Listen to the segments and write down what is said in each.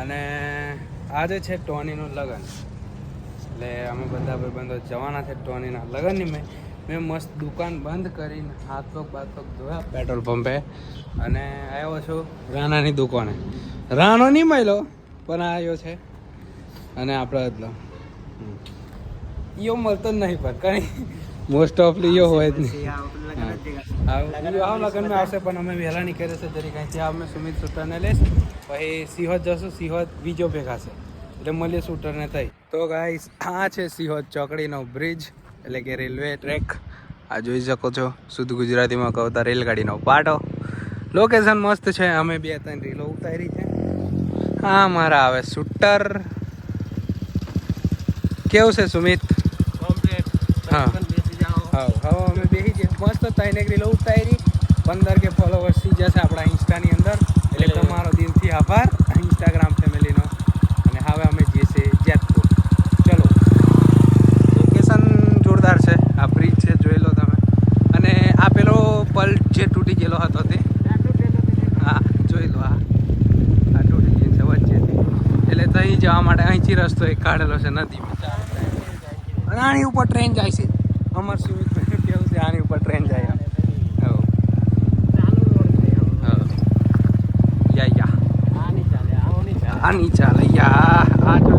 અને આજે છે ટોનીનું લગ્ન એટલે અમે બધા ભાઈબંધો જવાના છે ટોનીના લગ્નની. મેં મેં મસ્ત દુકાન બંધ કરીને હાથ પગ બાથ પગ ધોયા પેટ્રોલ પંપે અને આવ્યો છું રાણાની દુકાને. રાણો નહીં મળ્યો પણ આવ્યો છે. અને આપણે એટલો ઈયો મળતો જ નહીં પણ કઈ મોસ્ટ ઓફલી ઈયો હોય જ નહીં. હા. લગ્નમાં આવશે પણ અમે વહેલા નીકળે છે તરીકે ત્યાં અમે સુમિત શૂટરને લઈશ. પછી સિંહોદ જશું સિંહોદ બીજો ભેગા છે. એટલે મળીએ શૂટરને થઈ. તો ગાઈસ આ છે સિંહોદ ચોકડીનો બ્રિજ એટલે કે રેલવે ટ્રેક આ જોઈ શકો છો શુદ્ધ ગુજરાતીમાં કહું રેલગાડીનો પાટો. લોકેશન મસ્ત છે અમે બે ત્રણ રીલો ઉતારી છે. હા મારા આવે શૂટર. કેવું છે સુમિત? હા. હા હવે અમે બેસી જઈએ મસ્ત ત્રણ એક રીલો ઉતારી. પંદર કે ફોલોવર્સ થઈ જશે આપણા ઇન્સ્ટાની અંદર. એટલે તમારો દિલથી આભાર ઇન્સ્ટાગ્રામ ફેમિલીનો અને હવે અમે જઈએ છીએ જેતપુર. ચલો. લોકેશન જોરદાર છે. આ બ્રિજ છે જોઈ લો તમે. અને આ પેલો પલ જે તૂટી ગયેલો હતો તે? હા જોઈ લો આ. આ તૂટી ગયું છે વચ્ચેથી. એટલે ત્યાં જવા માટે અહીંથી રસ્તો એક કાઢેલો છે અને આની ઉપર ટ્રેન જાય છે. અમર સુમિત કેવું છે? આની ઉપર ટ્રેન જાય હવ. હવ. યા યા આ નહીં ચાલે યા આ જો.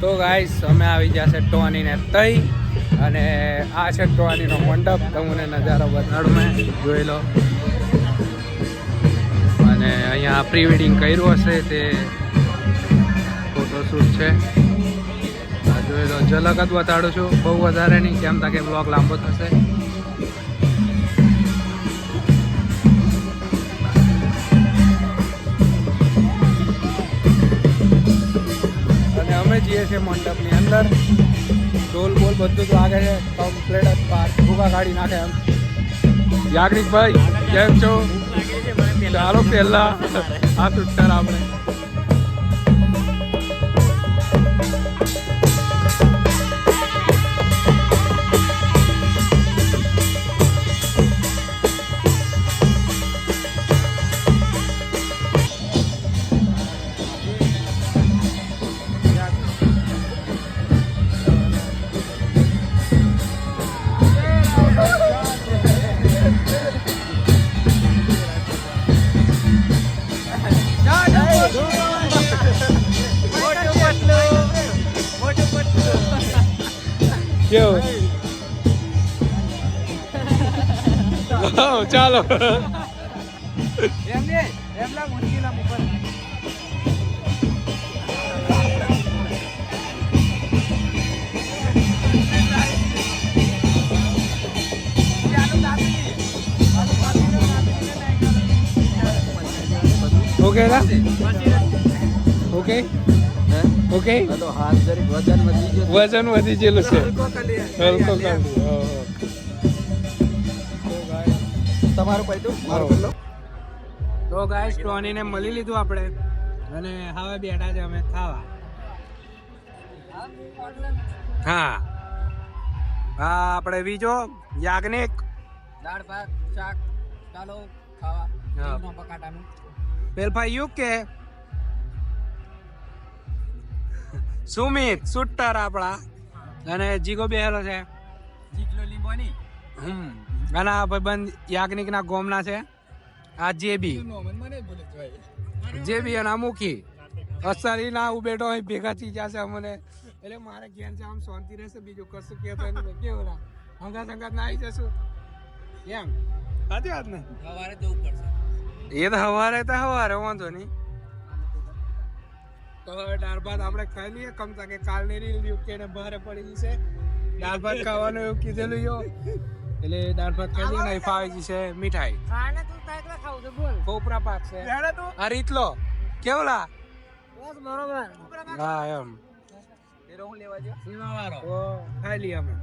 તો ગાઈસ અમે આવી ગયા છે ટોનીને તઈ અને આ છે ટોનીનો મંડપ. તમને નજારો બતાડું મેં. જોઈ લો. અને અહીંયા પ્રી વેડિંગ કર્યું હશે તે ફોટોશૂટ છે. જોઈ લો. ઝલક જ બતાડું છું, બહુ વધારે નહીં, કેમ તાકે બ્લોગ લાંબો થશે. અને અમે જઈએ છીએ મંડપની અંદર. ઢોલ બોલ બધું જ લાગે છે. કમ્પ્લેટ પાર ભૂકા કાઢી નાખે એમ. યાજ્ઞિકભાઈ છો? ચાલો પહેલા આ સુટર આપણે. ચાલો. ઓકે ઓકે ઓકે વજન વધી ગયેલું છે. હલકો કરી તમારું પૈતું મારું પેલો. તો ગાઈસ ટોનીને મળી લીધું આપણે. અને હવે બેઠા છે અમે ખાવા. હા. હા આપણે બીજો યાજ્ઞિક. દાળ ભાત શાક ચાલો ખાવા. બકાટાનું પેલભાઈ યુ કે? સુમિત સુટ્ટર આપણા. અને જીગો બેહેલો છે. જીગલો લીંબોની. હમ. અને આ ભાઈબંધ યાજ્ઞિકના ગોમના છે. આ જેબી જેબી અને અમુખી મુખી. અસરી ના હું બેઠો અહીં ભેગા થઈ જશે અમને. એટલે મારે ઘેર છે આમ શાંતિ રહેશે બીજું કશું કહેતો નહીં. કેવું ના. હંગાત હંગાત ના આવી જશું. એમ. સાચી વાત ને? સવારે જવું પડશે એ તો સવારે તો સવારે વાંધો નહીં. તો હવે દાળ ભાત આપણે ખાઈ લઈએ. કમ તા કે કાલની રીલ યુકે ને બહારે પડી જશે. દાળ ભાત ખાવાનું એવું કીધેલું યો. એટલે દાળ ભાત ખાઈ લઈએ ને ફાવી જશે મીઠાઈ. ખાને તું તાકલા ખાવ તો બોલ. કોપરા પાક છે. આ રીતલો. કેવલા? બસ બરોબર. હા એમ. સીમા વાળો? તો ખાઈ લઈએ અમે.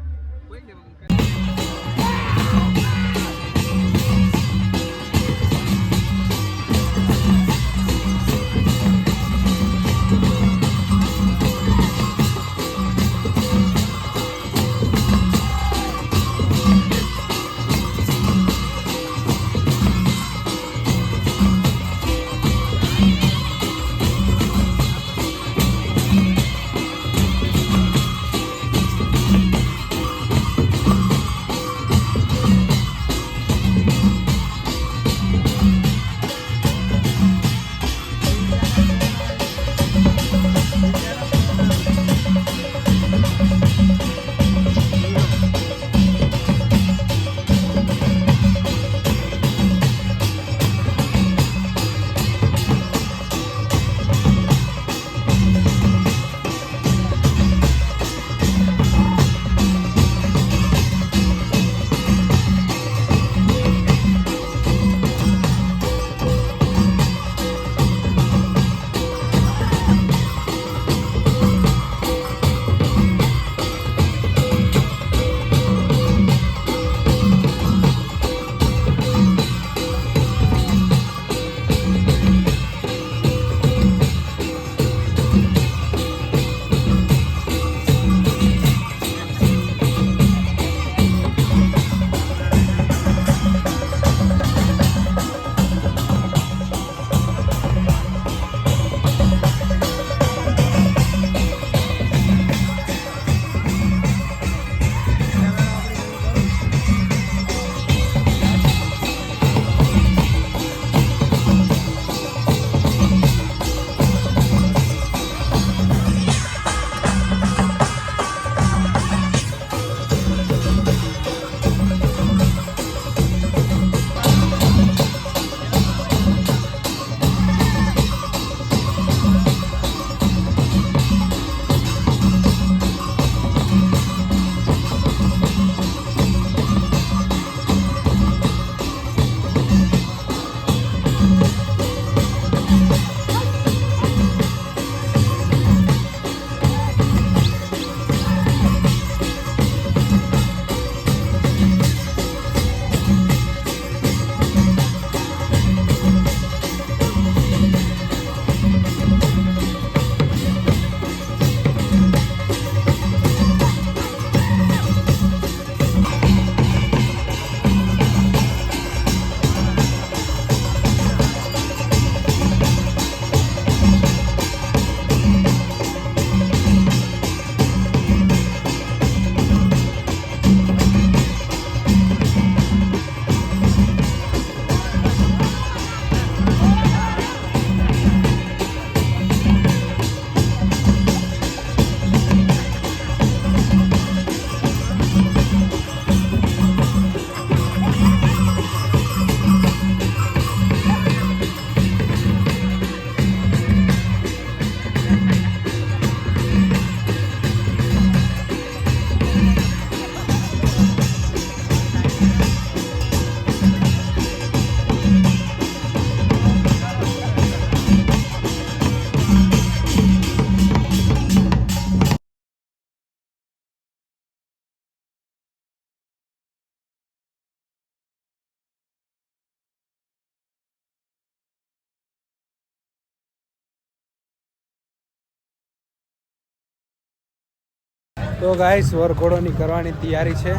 તો ગાઈસ વરઘોડોની કરવાની તૈયારી છે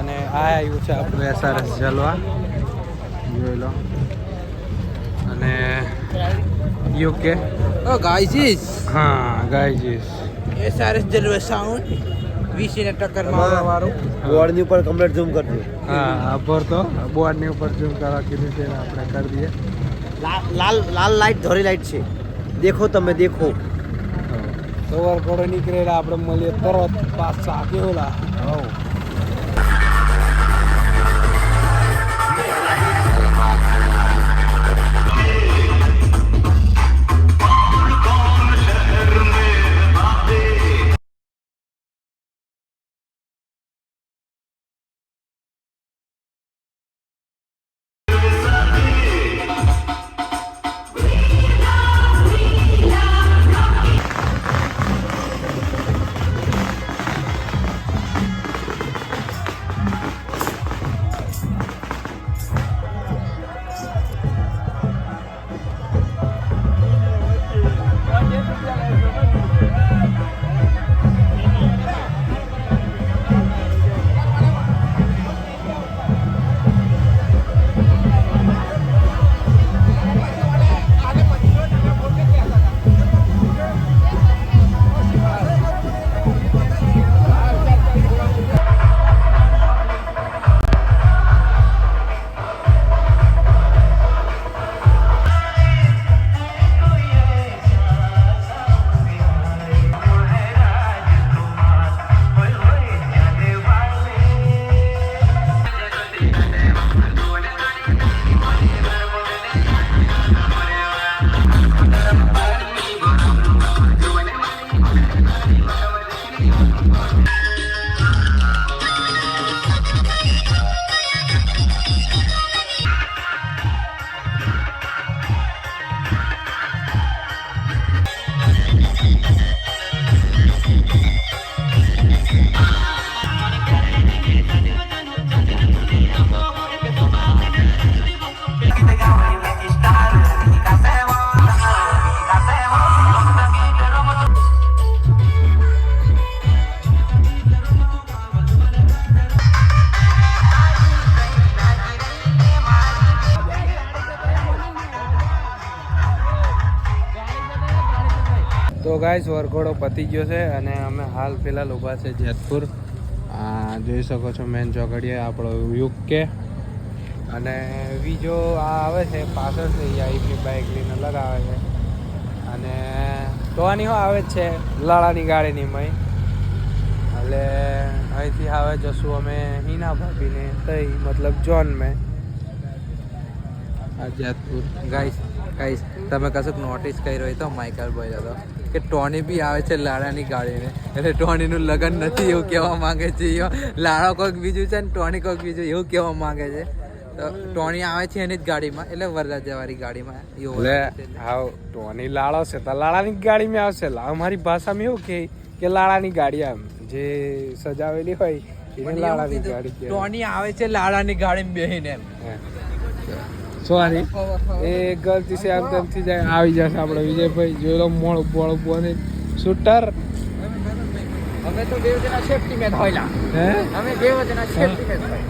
અને આ આવ્યું છે આપણું એસઆરએસ જલવા. જોઈ લો. અને યુકે ઓ ગાઈઝીસ હા ગાઈજીસ એસઆરએસ જલવા સાઉન્ડ વીસીને ટક્કર મારવા વાળું. બોર્ડની ઉપર કમ્પ્લીટ ઝૂમ કરજો હા આભર તો. બોર્ડની ઉપર ઝૂમ કરવા કીધું છે આપણે કરી દઈએ. લાલ લાલ લાઈટ ધોરી લાઈટ છે. દેખો તમે દેખો. તો વરઘોડો નીકળેલા આપણે મળીએ તરત પાછા કેવલા? તો ગાઈસ વરઘોડો પતી ગયો છે અને અમે હાલ ફિલહાલ ઊભા છે જેતપુર. આ જોઈ શકો છો મેન ચોકડીએ આપણો યુકે. અને બીજો આ આવે છે, પાછળ છે આઈપી બાઇક લઈને અલગ આવે છે. અને ટોની હો આવે જ છે, લાળાની ગાડીની મય. એટલે અહીંથી આવે જશું અમે હિના ભાભીને, તઈ મતલબ જોન મેં. આ જેતપુર ગાઈસ ગાઈસ તમે કશુંક નોટિસ કર્યો હોય તો માઇકલ ભાઈ હતો કે ટોની બી આવે છે લાડાની ગાડીને. એટલે ટોનીનું લગ્ન નથી એવું કહેવા માંગે છે. લાડો કોઈક બીજું છે ને ટોની કોઈક બીજું એવું કહેવા માંગે છે. તો ટોની આવે છે એની જ ગાડીમાં એટલે વરરાજાવાળી ગાડીમાં એવું એટલે હાવ ટોની લાળો છે. તો લાળાની ગાડીમાં આવશે. અમારી ભાષામાં એવું કે કે લાળાની ગાડી આમ જે સજાવેલી હોય એને લાળાની ગાડી ટોની આવે છે લાડાની ગાડીમાં બેહીને એમ. સોરી એ ગલતી છે આમ તેમથી જાય આવી જશે આપણે વિજયભાઈ. જોઈ લો મોળ બોળ બોને શૂટર. અમે તો બે જણા સેફટી મેન હોયલા. હે? અમે બે જણા સેફટી મેન હોય.